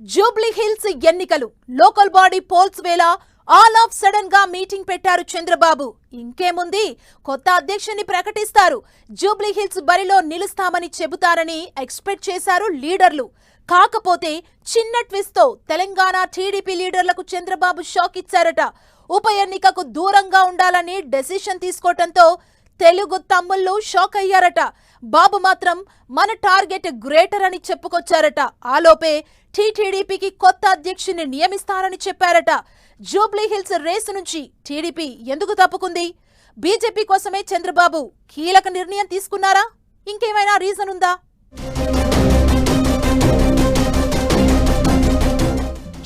Jubilee hills ఎన్నికలు. Local body polls వేళ all of సడన్గా మీటింగ్ పెట్టారు చంద్రబాబు. ఇంకేముంది? కొత్త అధ్యక్షుని ప్రకటిస్తారు. జూబ్లీ హిల్స్ బరిలో నిలుస్తామని చెబుతారని ఎక్స్పెక్ట్ చేశారు లీడర్లు. కాకపోతే చిన్న ట్విస్ట్తో తెలంగాణ టీడీపీ లీడర్లకు చంద్రబాబు షాక్ ఇచ్చారట. ఉప ఎన్నికకు దూరంగా ఉండాలని డెసిషన్ తీసుకోవటంతో తెలుగు తమ్ముళ్ళు షాక్ అయ్యారట. బాబు మాత్రం మన టార్గెట్ గ్రేటర్ అని చెప్పుకొచ్చారట. ఆలోపే టీటీడీపీకి కొత్త అధ్యక్షుని నియమిస్తారని చెప్పారట. జూబ్లీ హిల్స్ రేసు నుంచి టీడీపీ ఎందుకు తప్పుకుంది? బీజేపీ కోసమే చంద్రబాబు కీలక నిర్ణయం తీసుకున్నారా? ఇంకేమైనా రీజన్ ఉందా?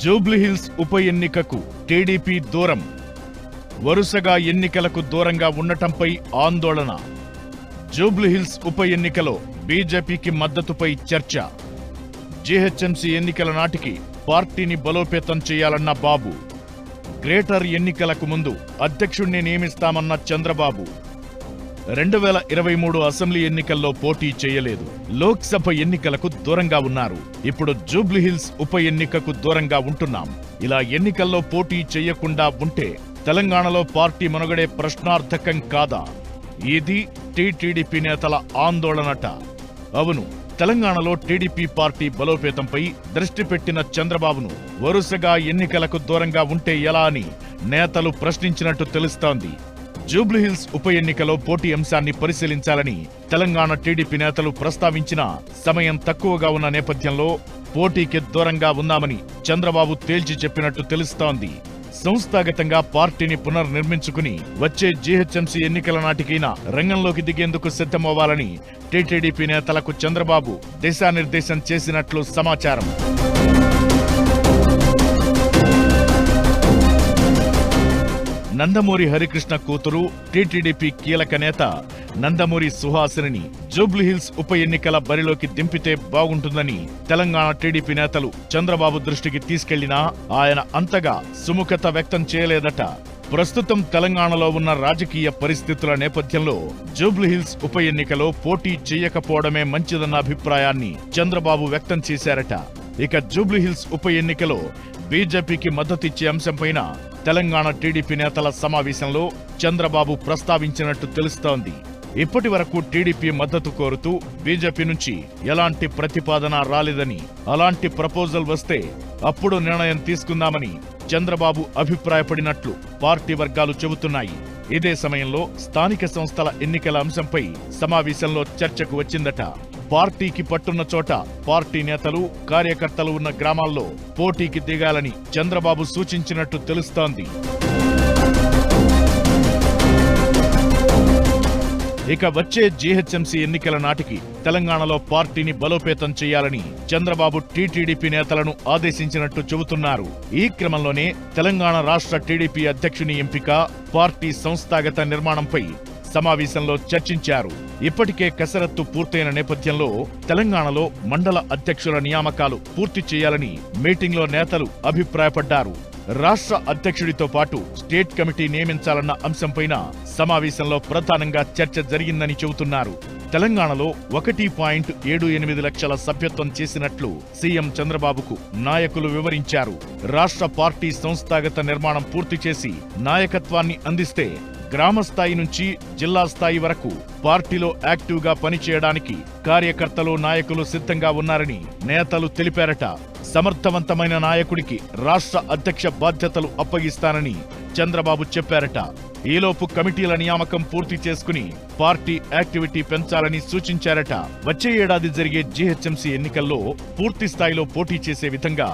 జూబ్లీహిల్స్ ఉప ఎన్నికకు టీడీపీ దూరం. వరుసగా ఎన్నికలకు దూరంగా ఉండటంపై ఆందోళన. జూబ్లీహిల్స్ ఉప ఎన్నికలో బీజేపీకి మద్దతుపై చర్చ. జీహెచ్ఎంసీ ఎన్నికల నాటికి పార్టీని బలోపేతం చేయాలన్న బాబు. గ్రేటర్ ఎన్నికలకు ముందు అధ్యక్షుణ్ణి నియమిస్తామన్న చంద్రబాబు. రెండు వేల ఇరవై మూడు అసెంబ్లీ ఎన్నికల్లో పోటీ చేయలేదు. లోక్సభ ఎన్నికలకు దూరంగా ఉన్నారు. ఇప్పుడు జూబ్లీహిల్స్ ఉప ఎన్నికకు దూరంగా ఉంటున్నాం. ఇలా ఎన్నికల్లో పోటీ చేయకుండా ఉంటే తెలంగాణలో పార్టీ మనుగడే ప్రశ్నార్థకం కాదా? ఇది టీటీడీపీ నేతల ఆందోళనట. అవును తెలంగాణలో టీడీపీ పార్టీ బలోపేతంపై దృష్టి పెట్టిన చంద్రబాబును వరుసగా ఎన్నికలకు దూరంగా ఉంటే ఎలా అని నేతలు ప్రశ్నించినట్టు తెలుస్తోంది. జూబ్లీహిల్స్ ఉప ఎన్నికలో పోటీ అంశాన్ని పరిశీలించాలని తెలంగాణ టీడీపీ నేతలు ప్రస్తావించినా సమయం తక్కువగా ఉన్న నేపథ్యంలో పోటీకి దూరంగా ఉన్నామని చంద్రబాబు తేల్చి చెప్పినట్టు తెలుస్తోంది. సంస్థాగతంగా పార్టీని పునర్నిర్మించుకుని వచ్చే జీహెచ్ఎంసీ ఎన్నికల నాటికైనా రంగంలోకి దిగేందుకు సిద్ధమవ్వాలని టీటీడీపీ నేతలకు చంద్రబాబు దిశానిర్దేశం చేసినట్లు సమాచారం. నందమూరి హరికృష్ణ కూతురు టీటీడీపీ కీలక నేత నందమూరి సుహాసిని జూబ్లీహిల్స్ ఉప ఎన్నికల బరిలోకి దింపితే బాగుంటుందని తెలంగాణ టీడీపీ నేతలు చంద్రబాబు దృష్టికి తీసుకెళ్ళినా ఆయన అంతగా సుముఖత వ్యక్తం చేయలేదట. ప్రస్తుతం తెలంగాణలో ఉన్న రాజకీయ పరిస్థితుల నేపథ్యంలో జూబ్లీహిల్స్ ఉప ఎన్నికలో పోటీ చేయకపోవడమే మంచిదన్న అభిప్రాయాన్ని చంద్రబాబు వ్యక్తం చేశారట. ఇక జూబ్లీహిల్స్ ఉప ఎన్నికలో బీజేపీకి మద్దతిచ్చే అంశంపైన తెలంగాణ టీడీపీ నేతల సమావేశంలో చంద్రబాబు ప్రస్తావించినట్టు తెలుస్తోంది. ఇప్పటి వరకు టీడీపీ మద్దతు కోరుతూ బీజేపీ నుంచి ఎలాంటి ప్రతిపాదన రాలేదని అలాంటి ప్రపోజల్ వస్తే అప్పుడు నిర్ణయం తీసుకుందామని చంద్రబాబు అభిప్రాయపడినట్లు పార్టీ వర్గాలు చెబుతున్నాయి. ఇదే సమయంలో స్థానిక సంస్థల ఎన్నికల అంశంపై సమావేశంలో చర్చకు వచ్చిందట. పార్టీకి పట్టున్న చోట పార్టీ నేతలు కార్యకర్తలు ఉన్న గ్రామాల్లో పోటీకి దిగాలని చంద్రబాబు సూచించినట్టు తెలుస్తోంది. ఇక వచ్చే జీహెచ్ఎంసీ ఎన్నికల నాటికి తెలంగాణలో పార్టీని బలోపేతం చేయాలని చంద్రబాబు టీటీడీపీ నేతలను ఆదేశించినట్టు చెబుతున్నారు. ఈ క్రమంలోనే తెలంగాణ రాష్ట్ర టీడీపీ అధ్యక్షుని ఎంపిక పార్టీ సంస్థాగత నిర్మాణంపై సమావేశంలో చర్చించారు. ఇప్పటికే కసరత్తు పూర్తయిన నేపథ్యంలో తెలంగాణలో మండల అధ్యక్షుల నియామకాలు పూర్తి చేయాలని మీటింగ్లో నేతలు అభిప్రాయపడ్డారు. రాష్ట్ర అధ్యక్షుడితో పాటు స్టేట్ కమిటీ నియమించాలన్న అంశంపైన సమావేశంలో ప్రధానంగా చర్చ జరిగిందని చెబుతున్నారు. తెలంగాణలో ఒకటి పాయింట్ ఏడు ఎనిమిది లక్షల సభ్యత్వం చేసినట్లు సీఎం చంద్రబాబుకు నాయకులు వివరించారు. రాష్ట్ర పార్టీ సంస్థాగత నిర్మాణం పూర్తి చేసి నాయకత్వాన్ని అందిస్తే గ్రామ స్థాయి నుంచి జిల్లా స్థాయి వరకు పార్టీలో యాక్టివ్గా పనిచేయడానికి కార్యకర్తలు నాయకులు సిద్ధంగా ఉన్నారని నేతలు తెలిపారట. సమర్థవంతమైన నాయకుడికి రాష్ట్ర అధ్యక్ష బాధ్యతలు అప్పగిస్తానని చంద్రబాబు చెప్పారట. ఈలోపు కమిటీల నియామకం పూర్తి చేసుకుని పార్టీ యాక్టివిటీ పెంచాలని సూచించారట. వచ్చే ఏడాది జరిగే జీహెచ్ఎంసీ ఎన్నికల్లో పూర్తి స్థాయిలో పోటీ చేసే విధంగా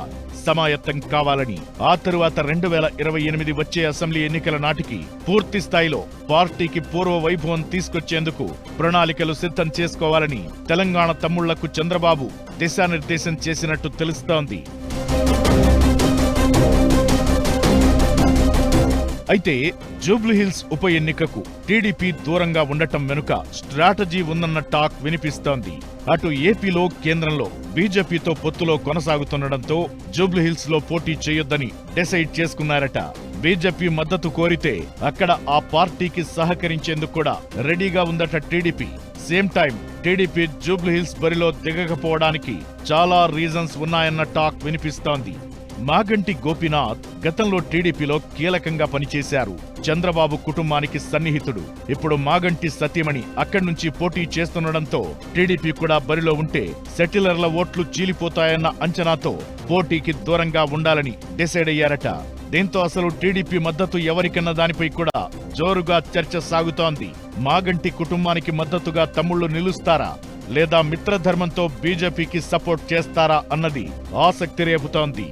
సమాయత్తం కావాలని ఆ తరువాత రెండు వేల ఇరవై ఎనిమిది వచ్చే అసెంబ్లీ ఎన్నికల నాటికి పూర్తి స్థాయిలో పార్టీకి పూర్వ వైభవం తీసుకొచ్చేందుకు ప్రణాళికలు సిద్ధం చేసుకోవాలని తెలంగాణ తమ్ముళ్ళకు చంద్రబాబు దిశానిర్దేశం చేసినట్టు తెలుస్తోంది. అయితే జూబ్లీహిల్స్ ఉప ఎన్నికకు టీడీపీ దూరంగా ఉండటం వెనుక స్ట్రాటజీ ఉందన్న టాక్ వినిపిస్తోంది. అటు ఏపీలో కేంద్రంలో బీజేపీతో పొత్తులో కొనసాగుతుండటంతో జూబ్లీహిల్స్లో పోటీ చేయొద్దని డిసైడ్ చేసుకున్నారట. బీజేపీ మద్దతు కోరితే అక్కడ ఆ పార్టీకి సహకరించేందుకు కూడా రెడీగా ఉందట TDP. Same time TDP Jubilee Hills బరిలో దిగకపోవడానికి చాలా రీజన్స్ ఉన్నాయన్న టాక్ వినిపిస్తోంది. మాగంటి గోపీనాథ్ గతంలో టీడీపీలో కీలకంగా పనిచేశారు. చంద్రబాబు కుటుంబానికి సన్నిహితుడు. ఇప్పుడు మాగంటి సతీమణి అక్కడి నుంచి పోటీ చేస్తుండడంతో టీడీపీ కూడా బరిలో ఉంటే సెటిలర్ల ఓట్లు చీలిపోతాయన్న అంచనాతో పోటీకి దూరంగా ఉండాలని డిసైడ్ అయ్యారట. దీంతో అసలు టీడీపీ మద్దతు ఎవరికన్న దానిపై కూడా జోరుగా చర్చ సాగుతోంది. మాగంటి కుటుంబానికి మద్దతుగా తమ్ముళ్ళు నిలుస్తారా? లేదా మిత్రధర్మంతో బీజేపీకి సపోర్ట్ చేస్తారా అన్నది ఆసక్తి రేపుతోంది.